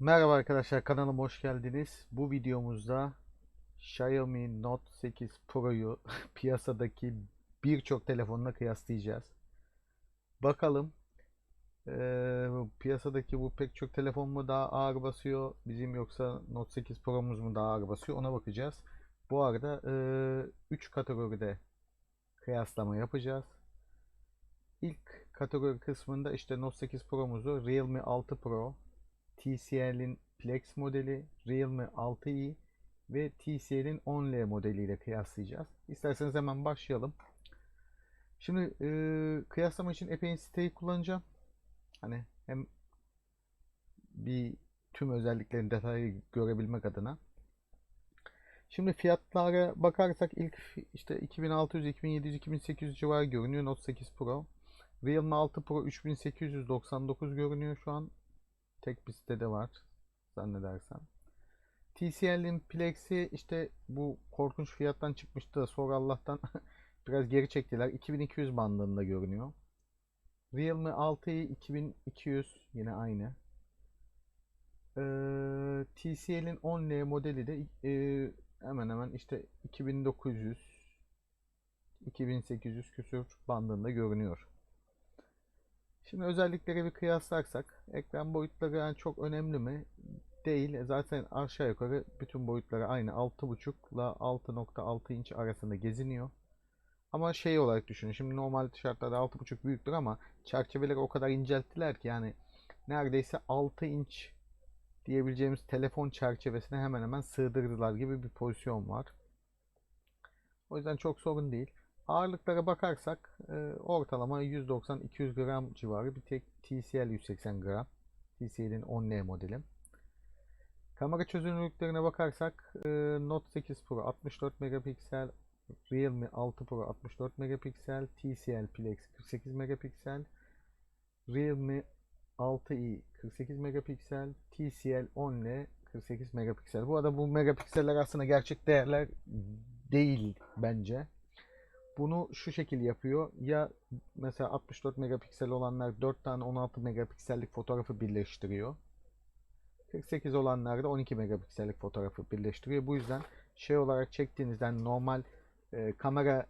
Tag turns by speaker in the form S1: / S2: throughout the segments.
S1: Merhaba arkadaşlar kanalıma hoş geldiniz. Bu videomuzda Xiaomi Note 8 Pro'yu piyasadaki birçok telefonla kıyaslayacağız. Bakalım eee, piyasadaki bu pek çok telefon mu daha ağır basıyor bizim yoksa Note 8 Pro'muz mu daha ağır basıyor ona bakacağız. Bu arada 3 kategoride kıyaslama yapacağız. İlk kategori kısmında işte Note 8 Pro'muzu Realme 6 Pro, TCL'in Plex modeli, Realme 6i ve TCL'in 10L modeliyle kıyaslayacağız. İsterseniz hemen başlayalım. Şimdi e, kıyaslama için epey siteyi kullanacağım. Hani hem bir tüm özelliklerin detaylı görebilmek adına. Şimdi fiyatlara bakarsak ilk işte 2600, 2700, 2800 civarı görünüyor Note 8 Pro. Realme 6 Pro 3899 görünüyor şu an. Tek bir sitede var zannedersem. TCL'in Plex'i işte bu korkunç fiyattan çıkmıştı da sonra Allah'tan biraz geri çektiler. 2200 bandında görünüyor. Realme 6'yı 2200 yine aynı. Ee, TCL'in 10L modeli de e, hemen hemen işte 2900 2800 küsür bandında görünüyor. Şimdi özellikleri bir kıyaslarsak ekran boyutları yani çok önemli mi? Değil. E, Zaten aşağı yukarı bütün boyutları aynı 6.5 ile 6.6 inç arasında geziniyor. Ama şey olarak düşünün. Şimdi normal şartlarda 6.5 büyüktür ama çerçeveleri o kadar incelttiler ki yani neredeyse 6 inç diyebileceğimiz telefon çerçevesine hemen hemen sığdırdılar gibi bir pozisyon var. O yüzden çok sorun değil. Ağırlıklara bakarsak e, ortalama 190-200 gram civarı bir tek TCL 180 gram. TCL'in 10N modeli. Kamera çözünürlüklerine bakarsak e, Note 8 Pro 64 megapiksel, Realme 6 Pro 64 megapiksel, TCL Plex 48 megapiksel, Realme 6i 48 megapiksel, TCL 10L 48 megapiksel. Bu arada bu megapikseller aslında gerçek değerler değil bence. Bunu şu şekil yapıyor. Ya mesela 64 megapiksel olanlar 4 tane 16 megapiksellik fotoğrafı birleştiriyor. 48 olanlar da 12 megapiksellik fotoğrafı birleştiriyor. Bu yüzden şey olarak çektiğinizden normal e, kamera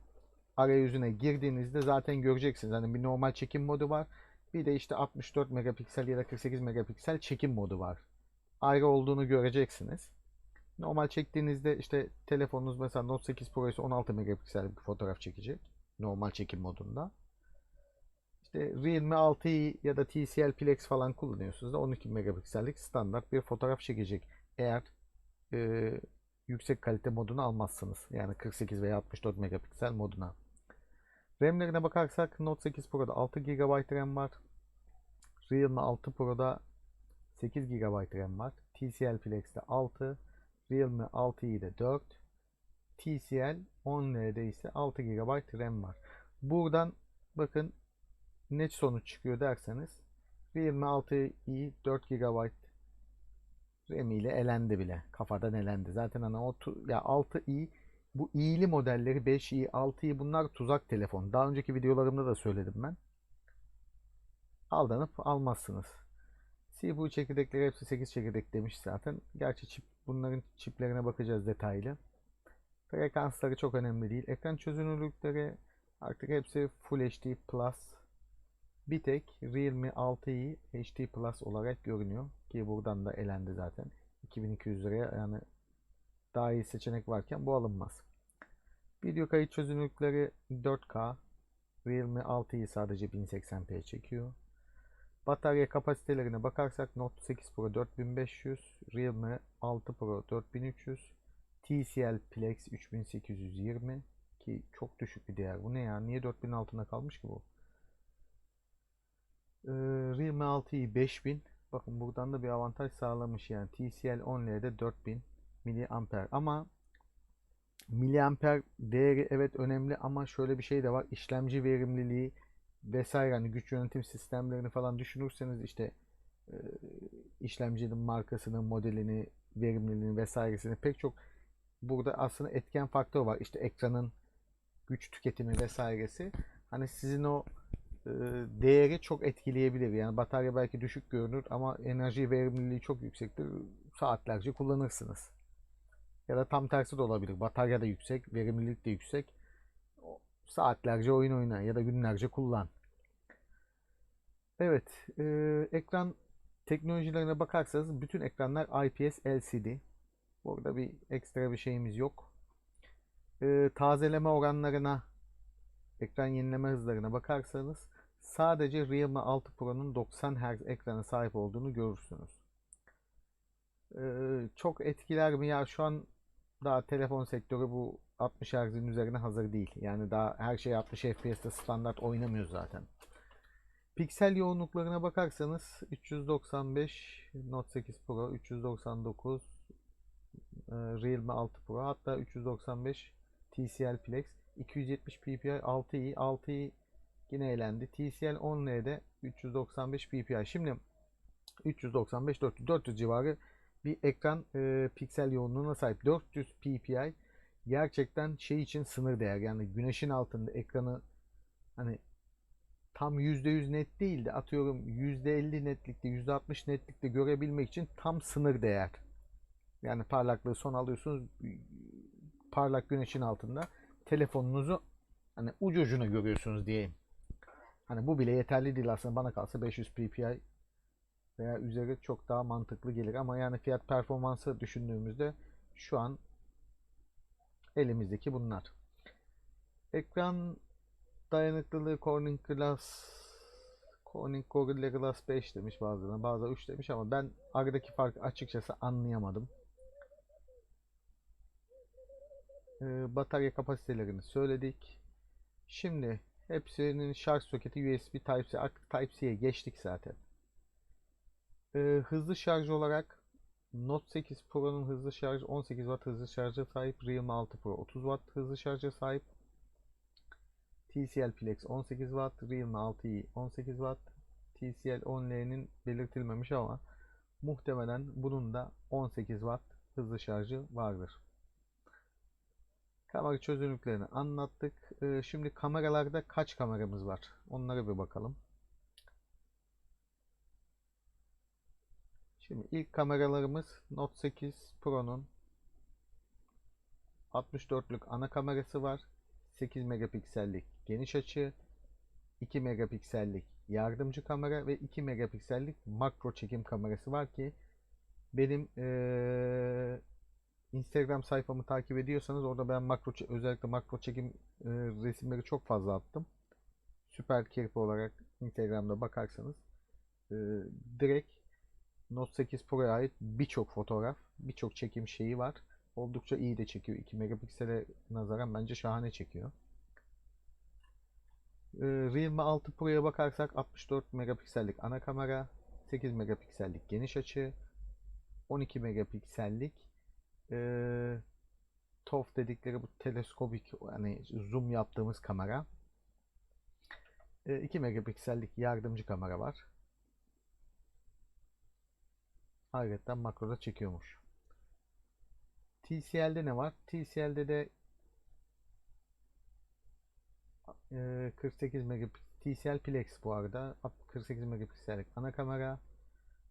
S1: arayüzüne girdiğinizde zaten göreceksiniz. Hani bir normal çekim modu var. Bir de işte 64 megapiksel ya da 48 megapiksel çekim modu var. Ayrı olduğunu göreceksiniz. Normal çektiğinizde işte telefonunuz mesela Note 8 Pro ise 16 megapiksel bir fotoğraf çekecek. Normal çekim modunda. İşte Realme 6i ya da TCL Plex falan kullanıyorsunuz da 12 megapiksellik standart bir fotoğraf çekecek. Eğer e, yüksek kalite modunu almazsınız. Yani 48 veya 64 megapiksel moduna. RAM'lerine bakarsak Note 8 Pro'da 6 GB RAM var. Realme 6 Pro'da 8 GB RAM var. TCL Plex'te 6. Realme 6i'de 4. TCL 10L'de ise 6 GB RAM var. Buradan bakın ne sonuç çıkıyor derseniz Realme 6i 4 GB RAM ile elendi bile. Kafadan elendi. Zaten hani o ya 6i bu i'li modelleri 5i, 6i bunlar tuzak telefon. Daha önceki videolarımda da söyledim ben. Aldanıp almazsınız. CPU çekirdekleri hepsi 8 çekirdek demiş zaten. Gerçi çip bunların çiplerine bakacağız detaylı. Frekansları çok önemli değil. Ekran çözünürlükleri artık hepsi Full HD Plus. Bir tek Realme 6i HD Plus olarak görünüyor. Ki buradan da elendi zaten. 2200 liraya yani daha iyi seçenek varken bu alınmaz. Video kayıt çözünürlükleri 4K. Realme 6i sadece 1080p çekiyor. Batarya kapasitelerine bakarsak Note 8 Pro 4500, Realme 6 Pro 4300, TCL Plex 3820 ki çok düşük bir değer. Bu ne ya? Niye 4000 altına kalmış ki bu? Ee, Realme 6i 5000. Bakın buradan da bir avantaj sağlamış yani. TCL 10L'de 4000 miliamper ama miliamper değeri evet önemli ama şöyle bir şey de var. İşlemci verimliliği vesaire hani güç yönetim sistemlerini falan düşünürseniz işte e, işlemcinin markasını, modelini, verimliliğini vesairesini pek çok burada aslında etken faktör var. İşte ekranın güç tüketimi vesairesi. Hani sizin o e, değeri çok etkileyebilir. Yani batarya belki düşük görünür ama enerji verimliliği çok yüksektir. Saatlerce kullanırsınız. Ya da tam tersi de olabilir. Batarya da yüksek, verimlilik de yüksek. Saatlerce oyun oyna ya da günlerce kullan. Evet, e, ekran teknolojilerine bakarsanız bütün ekranlar IPS LCD. Burada bir ekstra bir şeyimiz yok. E, tazeleme oranlarına, ekran yenileme hızlarına bakarsanız sadece Realme 6 Pro'nun 90 Hz ekrana sahip olduğunu görürsünüz. E, çok etkiler mi ya şu an daha telefon sektörü bu 60 Hz'in üzerine hazır değil. Yani daha her şey 60 FPS'te standart oynamıyor zaten. Piksel yoğunluklarına bakarsanız 395 Note 8 Pro, 399 e, Realme 6 Pro, hatta 395 TCL Flex, 270 ppi 6i, 6i yine elendi. TCL 10L'de 395 ppi. Şimdi 395 400 400 civarı bir ekran e, piksel yoğunluğuna sahip. 400 ppi gerçekten şey için sınır değer. Yani güneşin altında ekranı hani tam %100 net değil de atıyorum %50 netlikte %60 netlikte görebilmek için tam sınır değer. Yani parlaklığı son alıyorsunuz parlak güneşin altında telefonunuzu hani ucu ucuna görüyorsunuz diyeyim. Hani bu bile yeterli değil aslında bana kalsa 500 ppi veya üzeri çok daha mantıklı gelir ama yani fiyat performansı düşündüğümüzde şu an elimizdeki bunlar. Ekran dayanıklılığı Corning Glass Corning Gorilla Glass 5 demiş bazılarına bazıları 3 demiş ama ben aradaki farkı açıkçası anlayamadım. Ee, batarya kapasitelerini söyledik. Şimdi hepsinin şarj soketi USB Type-C Type-C'ye geçtik zaten. Ee, hızlı şarj olarak Note 8 Pro'nun hızlı şarj 18 Watt hızlı şarja sahip. Realme 6 Pro 30 Watt hızlı şarja sahip. TCL Flex 18 Watt, Realme 6i 18 Watt, TCL 10L'nin belirtilmemiş ama muhtemelen bunun da 18 Watt hızlı şarjı vardır. Kamera çözünürlüklerini anlattık. Ee, şimdi kameralarda kaç kameramız var? Onlara bir bakalım. Şimdi ilk kameralarımız Note 8 Pro'nun 64'lük ana kamerası var. 8 megapiksellik geniş açı, 2 megapiksellik yardımcı kamera ve 2 megapiksellik makro çekim kamerası var ki benim eee, Instagram sayfamı takip ediyorsanız orada ben makro özellikle makro çekim eee, resimleri çok fazla attım. Süper Kirpi olarak Instagram'da bakarsanız eee, direkt Note 8 Pro'ya ait birçok fotoğraf, birçok çekim şeyi var. Oldukça iyi de çekiyor. 2 megapiksele nazaran bence şahane çekiyor. Ee, Realme 6 Pro'ya bakarsak 64 megapiksellik ana kamera, 8 megapiksellik geniş açı, 12 megapiksellik ee, TOF dedikleri bu teleskopik hani zoom yaptığımız kamera. Ee, 2 megapiksellik yardımcı kamera var. Ayrıca makroda çekiyormuş. TCL'de ne var? TCL'de de e, 48 megapiksel TCL Plex bu arada. 48 megapiksellik ana kamera.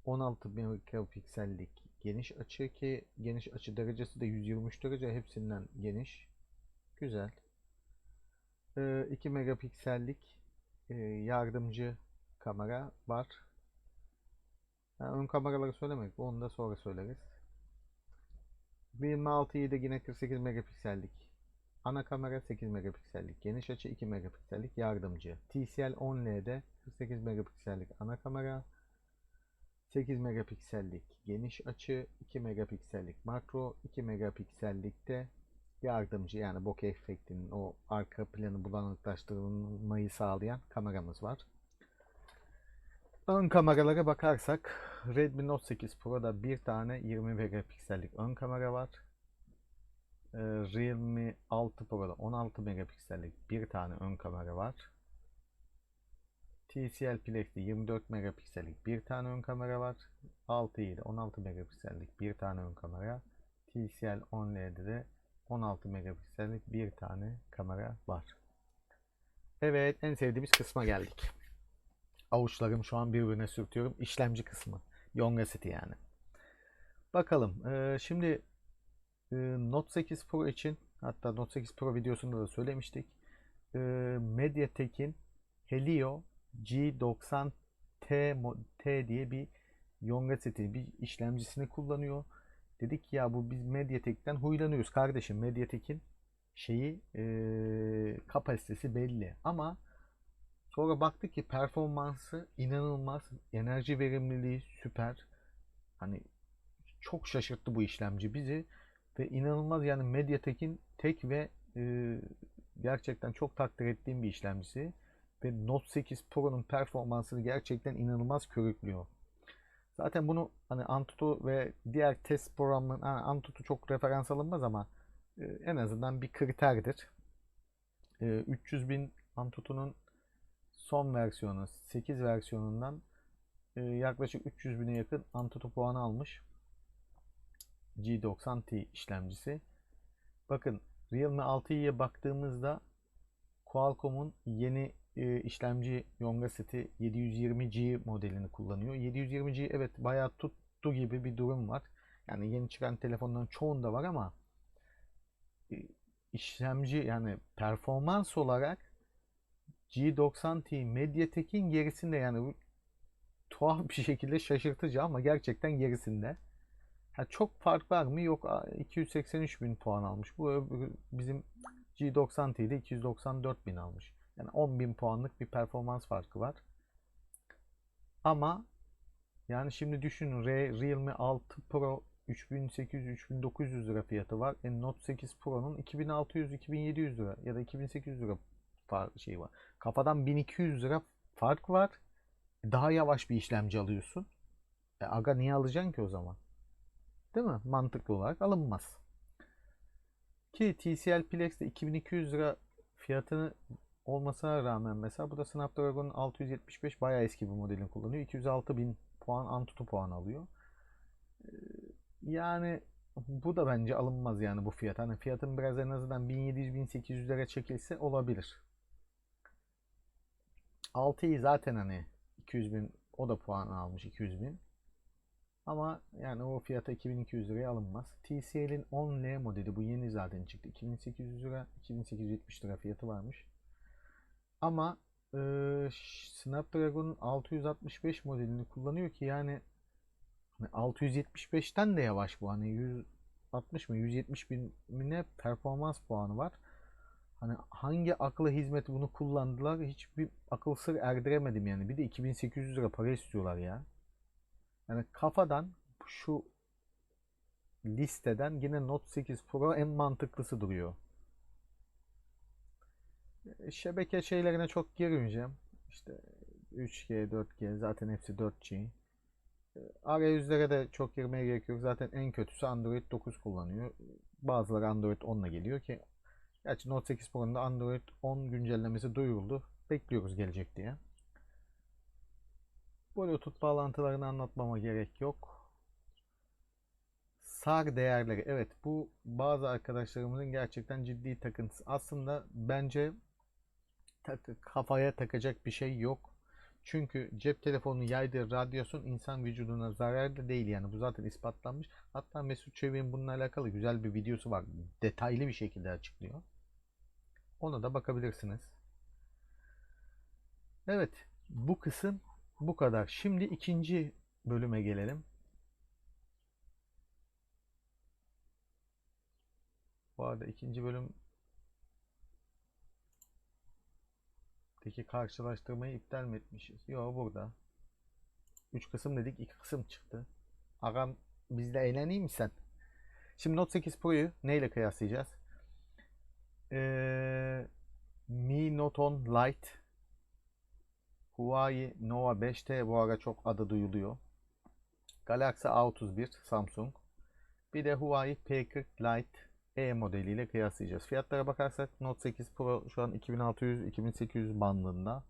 S1: 16 megapiksellik geniş açı ki geniş açı derecesi de 123 derece. Hepsinden geniş. Güzel. E, 2 megapiksellik e, yardımcı kamera var Ha, ön kameraları söylemedik onu da sonra söyleriz. 26'yı da yine 48 megapiksellik ana kamera 8 megapiksellik geniş açı 2 megapiksellik yardımcı. TCL 10L'de 48 megapiksellik ana kamera 8 megapiksellik geniş açı 2 megapiksellik makro 2 megapiksellikte yardımcı. Yani bokeh efektinin o arka planı bulanıklaştırmayı sağlayan kameramız var. Ön kameralara bakarsak Redmi Note 8 Pro'da bir tane 20 megapiksellik ön kamera var. Ee, Realme 6 Pro'da 16 megapiksellik bir tane ön kamera var. TCL Plex'te 24 megapiksellik bir tane ön kamera var. 6 ile 16 megapiksellik bir tane ön kamera. TCL 10L'de de 16 megapiksellik bir tane kamera var. Evet en sevdiğimiz kısma geldik. Avuçlarım şu an birbirine sürtüyorum. İşlemci kısmı. Yonga City yani. Bakalım. Ee, şimdi e, Note 8 Pro için hatta Note 8 Pro videosunda da söylemiştik. Ee, Mediatek'in Helio G90T mo- T diye bir Yonga City bir işlemcisini kullanıyor. Dedik ki ya bu biz Mediatek'ten huylanıyoruz kardeşim. Mediatek'in şeyi e, kapasitesi belli ama sonra baktık ki performansı inanılmaz, enerji verimliliği süper. Hani çok şaşırttı bu işlemci bizi ve inanılmaz yani Mediatek'in tek ve e, gerçekten çok takdir ettiğim bir işlemcisi ve Note 8 Pro'nun performansını gerçekten inanılmaz körüklüyor. Zaten bunu hani Antutu ve diğer test programının yani Antutu çok referans alınmaz ama e, en azından bir kriterdir. E, 300 bin Antutu'nun son versiyonu 8 versiyonundan e, yaklaşık 300 bine yakın Antutu puanı almış. G90T işlemcisi. Bakın Realme 6i'ye baktığımızda Qualcomm'un yeni e, işlemci Yonga City 720G modelini kullanıyor. 720G evet bayağı tuttu gibi bir durum var. Yani yeni çıkan telefonların çoğunda var ama e, işlemci yani performans olarak G90T Mediatek'in gerisinde yani bu tuhaf bir şekilde şaşırtıcı ama gerçekten gerisinde. Ha, çok fark var mı? Yok. 283 bin puan almış. Bu bizim G90T'de 294 bin almış. Yani 10 bin puanlık bir performans farkı var. Ama yani şimdi düşünün Re- Realme 6 Pro 3800-3900 lira fiyatı var. E, Note 8 Pro'nun 2600-2700 lira ya da 2800 lira fark şey var. Kafadan 1200 lira fark var. Daha yavaş bir işlemci alıyorsun. E, aga niye alacaksın ki o zaman? Değil mi? Mantıklı olarak alınmaz. Ki TCL Plex de 2200 lira fiyatını olmasına rağmen mesela bu da Snapdragon 675 bayağı eski bir modelini kullanıyor. 206 bin puan Antutu puan alıyor. Ee, Yani bu da bence alınmaz yani bu fiyat. Hani fiyatın biraz en azından 1700-1800 lira çekilse olabilir. 6'yı zaten hani 200 bin o da puan almış 200 bin. Ama yani o fiyata 2200 liraya alınmaz. TCL'in 10L modeli bu yeni zaten çıktı. 2800 lira 2870 lira fiyatı varmış. Ama e, Snapdragon 665 modelini kullanıyor ki yani hani 675'ten de yavaş bu. Hani 160 mı 170 bin ne performans puanı var. Hani hangi akla hizmet bunu kullandılar hiçbir akıl sır erdiremedim yani. Bir de 2800 lira para istiyorlar ya. Yani kafadan şu listeden yine Note 8 Pro en mantıklısı duruyor. E, Şebeke şeylerine çok girmeyeceğim. İşte 3G, 4G zaten hepsi 4G. E, Arayüzlere de çok girmeye gerek yok. Zaten en kötüsü Android 9 kullanıyor. Bazıları Android 10 ile geliyor ki gerçi Note 8 Pro'nun da Android 10 güncellemesi duyuruldu. Bekliyoruz gelecek diye. Bluetooth bağlantılarını anlatmama gerek yok. SAR değerleri. Evet bu bazı arkadaşlarımızın gerçekten ciddi takıntısı. Aslında bence kafaya takacak bir şey yok. Çünkü cep telefonu yaydığı radyasyon insan vücuduna zararlı değil yani bu zaten ispatlanmış. Hatta Mesut Çevik'in bununla alakalı güzel bir videosu var. Detaylı bir şekilde açıklıyor. Ona da bakabilirsiniz. Evet bu kısım bu kadar. Şimdi ikinci bölüme gelelim. Bu arada ikinci bölüm Peki karşılaştırmayı iptal mi etmişiz? Yok burada. 3 kısım dedik 2 kısım çıktı. Agam bizle eğleneyim mi sen? Şimdi Note 8 Pro'yu neyle kıyaslayacağız? Ee, Mi Note 10 Lite Huawei Nova 5T bu ara çok adı duyuluyor. Galaxy A31 Samsung. Bir de Huawei P40 Lite E modeliyle kıyaslayacağız. Fiyatlara bakarsak Note 8 Pro şu an 2600-2800 bandında.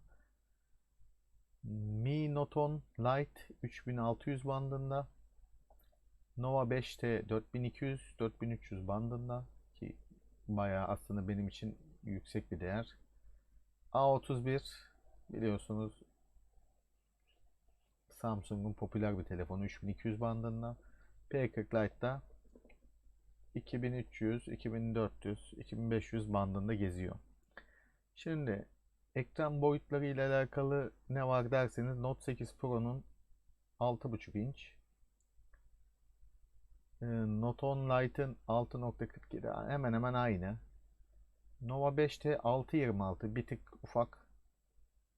S1: Mi Note 10 Lite 3600 bandında. Nova 5T 4200-4300 bandında bayağı aslında benim için yüksek bir değer. A31 biliyorsunuz Samsung'un popüler bir telefonu 3200 bandında. P40 Lite'da 2300, 2400, 2500 bandında geziyor. Şimdi ekran boyutları ile alakalı ne var derseniz Note 8 Pro'nun 6.5 inç. Ee, Note 10 Lite'ın 6.47 hemen hemen aynı. Nova 5T 6.26 bir tık ufak.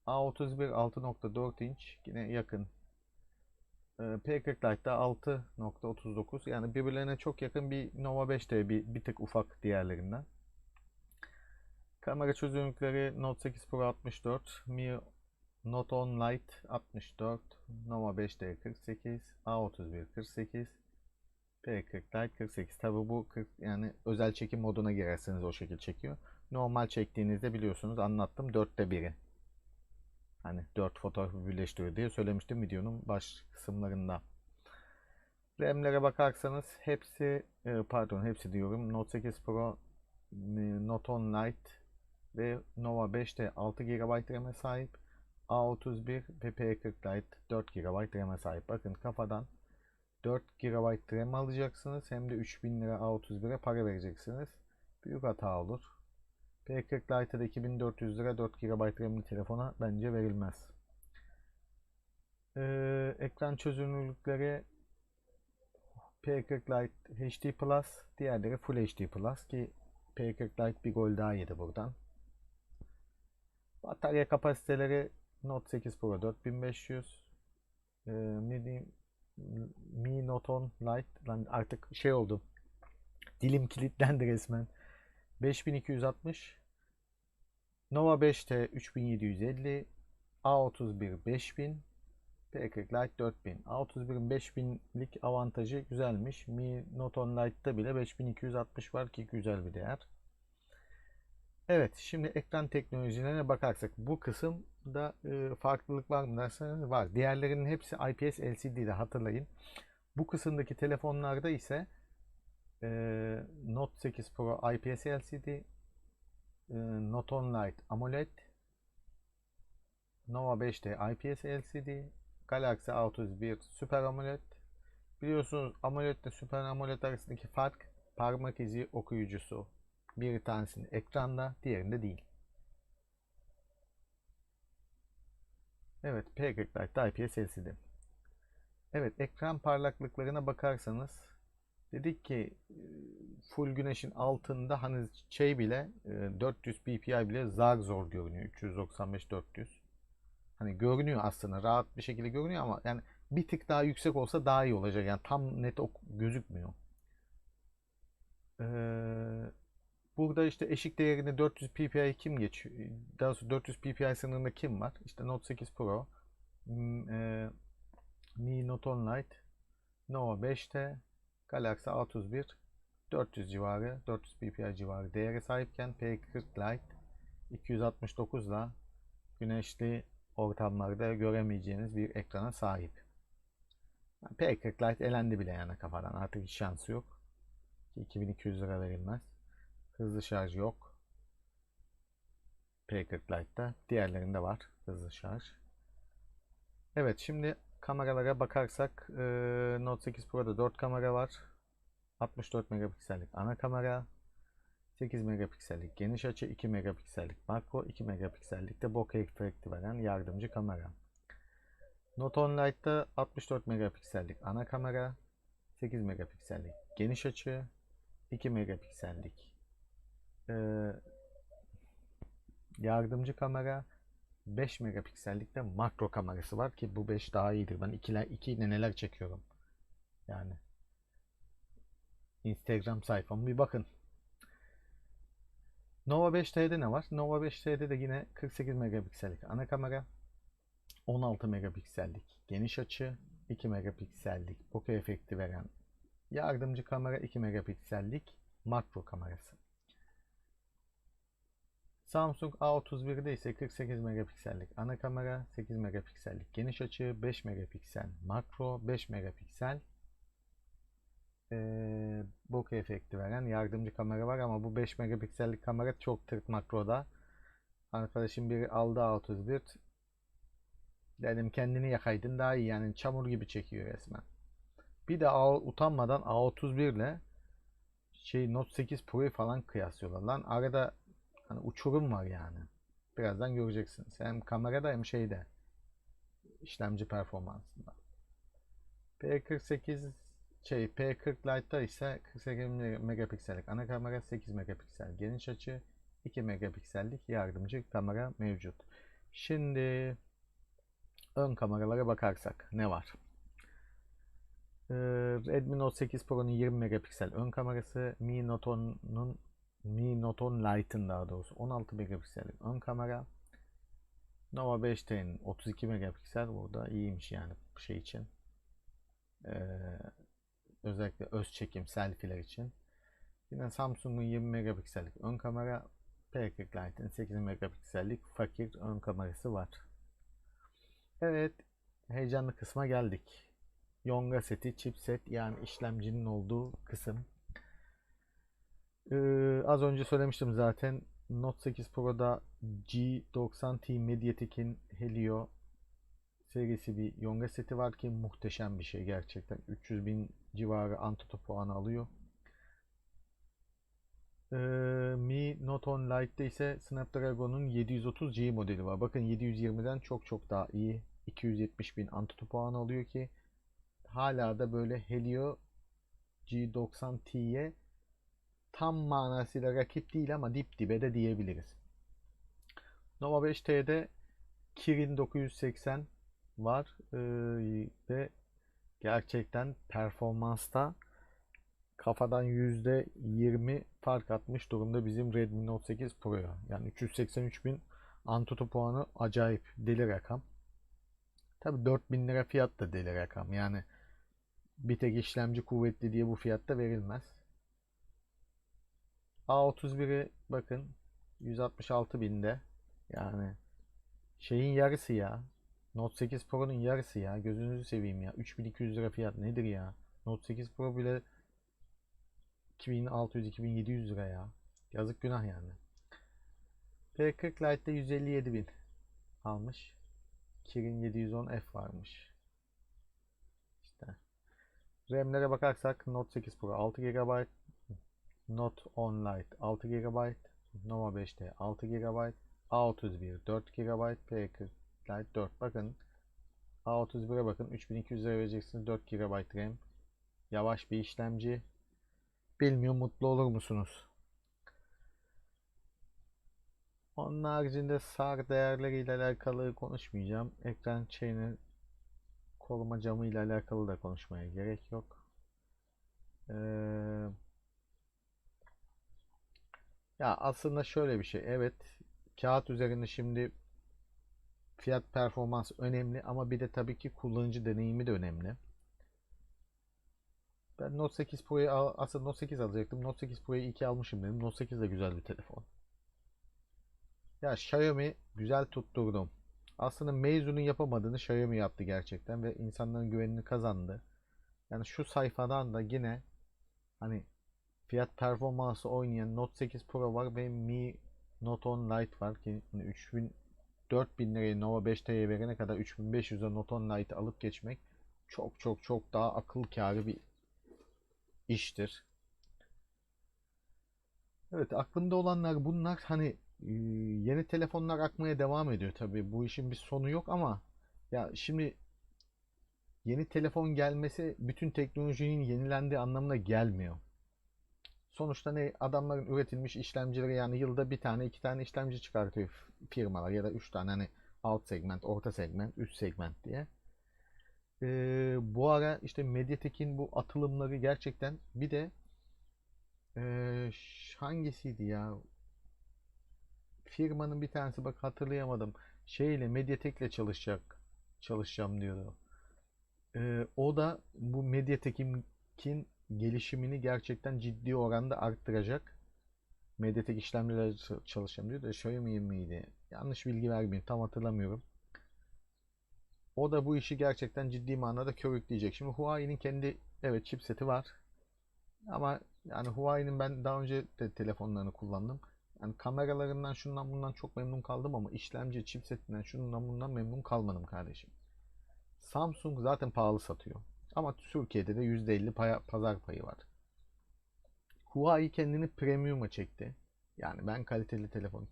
S1: A31 6.4 inç yine yakın. Ee, P40 Lite'da 6.39 yani birbirlerine çok yakın bir Nova 5T bir, bir tık ufak diğerlerinden. Kamera çözünürlükleri Note 8 Pro 64, Mi Note 10 Lite 64, Nova 5T 48, A31 48, P40 Lite 48. Tabi bu 40, yani özel çekim moduna girerseniz o şekilde çekiyor. Normal çektiğinizde biliyorsunuz anlattım 4'te 1'i. Hani 4 fotoğrafı birleştiriyor diye söylemiştim videonun baş kısımlarında. RAM'lere bakarsanız hepsi e, pardon hepsi diyorum Note 8 Pro, Note 10 Lite ve Nova 5'te 6 GB RAM'e sahip. A31 ve P40 Lite 4 GB RAM'e sahip. Bakın kafadan 4 GB RAM alacaksınız hem de 3000 lira A31'e para vereceksiniz. Büyük hata olur. P40 Lite'a da 2400 lira 4 GB RAM'li telefona bence verilmez. Ee, ekran çözünürlükleri P40 Lite HD Plus, diğerleri Full HD Plus ki P40 Lite bir gol daha yedi buradan. Batarya kapasiteleri Note 8 Pro 4500, ee, Mi, Mi 10 Lite lan artık şey oldu. Dilim kilitlendi resmen. 5260 Nova 5T 3750 A31 5000 P40 Lite 4000 A31'in 5000'lik avantajı güzelmiş. Mi Note 10 Lite'da bile 5260 var ki güzel bir değer. Evet şimdi ekran teknolojilerine bakarsak bu kısımda e, farklılık var mı derseniz var. Diğerlerinin hepsi IPS LCD'de hatırlayın. Bu kısımdaki telefonlarda ise e, Note 8 Pro IPS LCD, e, Note 10 Lite AMOLED, Nova 5T IPS LCD, Galaxy A31 Super AMOLED. Biliyorsunuz AMOLED ile Super AMOLED arasındaki fark parmak izi okuyucusu. Bir tanesinin ekranda, diğerinde değil. Evet, P40 Lite IPS LCD. Evet, ekran parlaklıklarına bakarsanız dedik ki full güneşin altında hani şey bile 400 ppi bile zar zor görünüyor. 395 400. Hani görünüyor aslında rahat bir şekilde görünüyor ama yani bir tık daha yüksek olsa daha iyi olacak. Yani tam net gözükmüyor. Ee, burada işte eşik değerini 400 ppi kim geçiyor? Daha doğrusu 400 ppi sınırında kim var? İşte Note 8 Pro, e, Mi Note 10 Lite, Nova 5T, Galaxy A31 400 civarı, 400 ppi civarı değere sahipken P40 Lite 269 ile güneşli ortamlarda göremeyeceğiniz bir ekrana sahip. P40 Lite elendi bile yani kafadan. Artık hiç şansı yok. 2200 lira verilmez. Hızlı şarj yok. P40 Lite'da. Diğerlerinde var hızlı şarj. Evet şimdi kameralara bakarsak Note 8 Pro'da 4 kamera var. 64 megapiksellik ana kamera. 8 megapiksellik geniş açı, 2 megapiksellik makro, 2 megapiksellik de bokeh efekti veren yardımcı kamera. Note 10 Lite'da 64 megapiksellik ana kamera, 8 megapiksellik geniş açı, 2 megapiksellik ee, yardımcı kamera, 5 megapiksellik de makro kamerası var ki bu 5 daha iyidir. Ben 2 iki neler çekiyorum. Yani Instagram sayfamı bir bakın. Nova 5T'de ne var? Nova 5T'de de yine 48 megapiksellik ana kamera, 16 megapiksellik geniş açı, 2 megapiksellik bokeh efekti veren yardımcı kamera, 2 megapiksellik makro kamerası. Samsung A31'de ise 48 megapiksellik ana kamera, 8 megapiksellik geniş açı, 5 megapiksel makro, 5 megapiksel e, bokeh efekti veren yardımcı kamera var ama bu 5 megapiksellik kamera çok tırt makroda. Arkadaşım biri aldı A31 Dedim kendini yakaydın daha iyi yani çamur gibi çekiyor resmen. Bir de A, utanmadan A31 ile şey Note 8 Pro'yu falan kıyaslıyorlar. Lan arada hani uçurum var yani. Birazdan göreceksiniz. Hem kamerada hem şeyde işlemci performansında. P48 şey P40 Lite'da ise 48 megapiksellik ana kamera 8 megapiksel geniş açı 2 megapiksellik yardımcı kamera mevcut. Şimdi ön kameralara bakarsak ne var? Ee, Redmi Note 8 Pro'nun 20 megapiksel ön kamerası, Mi Note 10'un Mi Note 10 Lite'ın daha doğrusu 16 megapiksellik ön kamera. Nova 5T'nin 32 megapiksel burada iyiymiş yani şey için. Ee, özellikle öz çekim selfie'ler için. Yine Samsung'un 20 megapiksellik ön kamera, P40 Lite'ın 8 megapiksellik fakir ön kamerası var. Evet, heyecanlı kısma geldik. Yonga seti, chipset yani işlemcinin olduğu kısım. Ee, az önce söylemiştim zaten. Note 8 Pro'da G90T Mediatek'in Helio serisi bir Yonga seti var ki muhteşem bir şey gerçekten. 300 bin civarı Antutu puanı alıyor. Ee, Mi Note 10 Lite'de ise Snapdragon'un 730G modeli var. Bakın 720'den çok çok daha iyi. 270 bin Antutu puanı alıyor ki hala da böyle Helio G90T'ye tam manasıyla rakip değil ama dip dibe de diyebiliriz. Nova 5T'de Kirin 980 var ee, ve gerçekten performansta kafadan %20 fark atmış durumda bizim Redmi Note 8 Pro'ya. Yani 383 bin Antutu puanı acayip deli rakam. Tabi 4000 lira fiyat da deli rakam. Yani bir tek işlemci kuvvetli diye bu fiyatta verilmez. A31'i bakın 166 binde. Yani şeyin yarısı ya. Note 8 Pro'nun yarısı ya. Gözünüzü seveyim ya. 3200 lira fiyat nedir ya? Note 8 Pro bile 2600-2700 lira ya. Yazık günah yani. P40 Lite'de 157 bin almış. Kirin 710F varmış. İşte. RAM'lere bakarsak Note 8 Pro 6 GB, Note 10 Lite 6 GB, Nova 5T 6 GB, A31 4 GB, P40 Lite 4. Bakın A31'e bakın 3200 lira vereceksiniz 4 GB RAM. Yavaş bir işlemci. Bilmiyorum mutlu olur musunuz? Onun haricinde SAR değerleriyle alakalı konuşmayacağım. Ekran şeyini koruma camı ile alakalı da konuşmaya gerek yok. Ee, ya aslında şöyle bir şey. Evet, kağıt üzerinde şimdi fiyat performans önemli ama bir de tabii ki kullanıcı deneyimi de önemli. Ben Note 8 Pro'yu aslında Note 8 alacaktım. Note 8 Pro'yu 2 almışım dedim. Note 8 de güzel bir telefon. Ya Xiaomi güzel tutturdum. Aslında Meizu'nun yapamadığını Xiaomi yaptı gerçekten ve insanların güvenini kazandı. Yani şu sayfadan da yine hani fiyat performansı oynayan Note 8 Pro var ve Mi Note 10 Lite var ki 3000 4000 lirayı Nova 5T'ye verene kadar 3500'e Note 10 Lite alıp geçmek çok çok çok daha akıl kârı bir iştir. Evet aklımda olanlar bunlar hani e, yeni telefonlar akmaya devam ediyor tabii. Bu işin bir sonu yok ama ya şimdi yeni telefon gelmesi bütün teknolojinin yenilendiği anlamına gelmiyor. Sonuçta ne adamların üretilmiş işlemcileri yani yılda bir tane iki tane işlemci çıkartıyor firmalar ya da üç tane hani alt segment, orta segment, üst segment diye. Ee, bu ara işte Mediatek'in bu atılımları gerçekten bir de ee, hangisiydi ya? Firmanın bir tanesi bak hatırlayamadım. Şeyle Mediatek'le çalışacak çalışacağım diyordu. Ee, o da bu Mediatek'in gelişimini gerçekten ciddi oranda arttıracak. Mediatek işlemcilerle çalışacağım diyor da Xiaomi miydi? Yanlış bilgi vermeyeyim tam hatırlamıyorum. O da bu işi gerçekten ciddi manada körükleyecek. Şimdi Huawei'nin kendi evet chipseti var. Ama yani Huawei'nin ben daha önce de telefonlarını kullandım. Yani kameralarından şundan bundan çok memnun kaldım ama işlemci chipsetinden şundan bundan memnun kalmadım kardeşim. Samsung zaten pahalı satıyor. Ama Türkiye'de de %50 paya- pazar payı var. Huawei kendini premium'a çekti. Yani ben kaliteli telefon.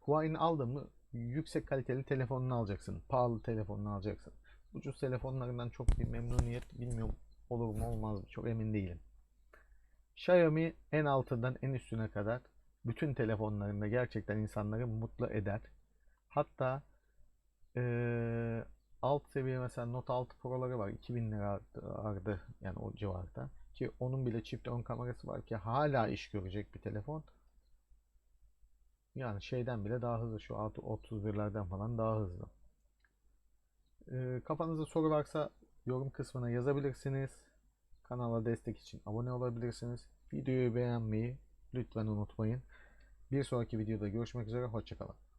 S1: Huawei'nin aldın mı yüksek kaliteli telefonunu alacaksın. Pahalı telefonunu alacaksın. Ucuz telefonlarından çok bir memnuniyet bilmiyorum olur mu olmaz mı çok emin değilim. Xiaomi en altından en üstüne kadar bütün telefonlarında gerçekten insanları mutlu eder. Hatta eee, alt seviye mesela Note 6 Pro'ları var. 2000 lira ardı yani o civarda. Ki onun bile çift ön kamerası var ki hala iş görecek bir telefon. Yani şeyden bile daha hızlı. Şu 31'lerden falan daha hızlı. Eee kafanızda soru varsa yorum kısmına yazabilirsiniz. Kanala destek için abone olabilirsiniz. Videoyu beğenmeyi lütfen unutmayın. Bir sonraki videoda görüşmek üzere. Hoşçakalın.